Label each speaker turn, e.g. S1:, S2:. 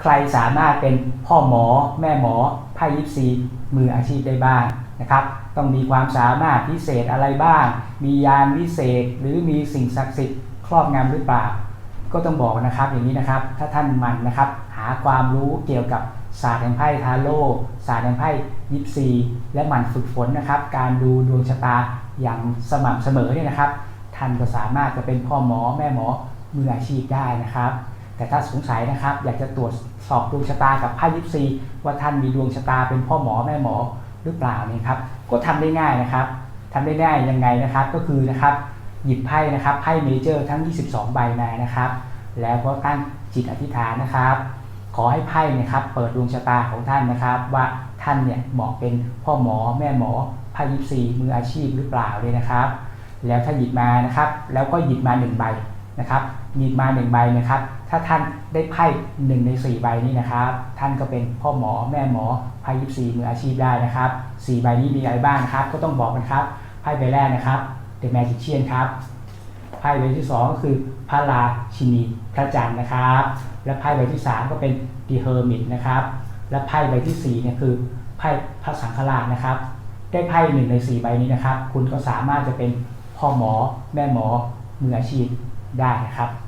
S1: ใครสามารถเป็นพ่อหมอ แม่หมอไพ่ยิปซีมืออาชีพได้บ้างนะครับ ต้องมีความสามารถพิเศษอะไรบ้าง มียานวิเศษหรือมีสิ่งศักดิ์สิทธิ์ครอบงำหรือเปล่า ก็ต้องบอกนะครับอย่างนี้นะครับ ถ้าท่านหมันนะครับ หาความรู้เกี่ยวกับศาสตร์แห่งไพ่ทาโร่ศาสตร์แห่งไพ่ยิปซี และหมั่นฝึกฝนนะครับ การดูดวงชะตาอย่างสม่ำเสมอเนี่ยนะครับ ท่านก็สามารถจะเป็นพ่อหมอแม่หมอมืออาชีพได้นะครับ แต่ถ้าสงสัยนะครับ อยากจะตรวจสอบดวงชะตากับไพ่ยิปซีว่าท่านมีดวงชะตาเป็นพ่อหมอแม่หมอหรือเปล่านี่ครับก็ทำได้ง่ายนะครับทำได้ง่ายยังไงนะครับ ก็คือนะครับหยิบไพ่นะครับไพ่เมเจอร์ทั้ง 22 ใบมานะครับ แล้วก็ตั้งจิตอธิษฐานนะครับ ขอให้ไพ่เนะครับเปิดดวงชะตาของท่านนะครับ ว่าท่านเนี่ยเหมาะเป็นพ่อหมอแม่หมอไพ่ยิปซีมืออาชีพหรือเปล่าเลยนะครับ แล้วถ้าหยิบมานะครับ แล้วก็หยิบมา1ใบ นะครับหยิบมา1ใบนะครับ ถ้าท่านได้ไพ่หนึ่งใน 4 ใบนี้นะครับ ท่านก็เป็นพ่อหมอแม่หมอไพ่ยิปซีมืออาชีพได้นะครับ4ใบนี้มีอะไรบ้างครับ ก็ต้องบอกกันครับไพ่ใบแรกนะครับ The Magician ครับไพ่ใบที่สองก็คือพระราชินีพระจันทร์นะครับ และไพ่ใบที่ 3 ก็เป็น The Hermit นะครับ และไพ่ใบที่4เนี่ยคือไพ่พระสังฆราชนะครับ ได้ไพ่หนึ่งใน 4 ใบนี้นะครับ คุณก็สามารถจะเป็นพ่อหมอแม่หมอมืออาชีพ ได้ครับ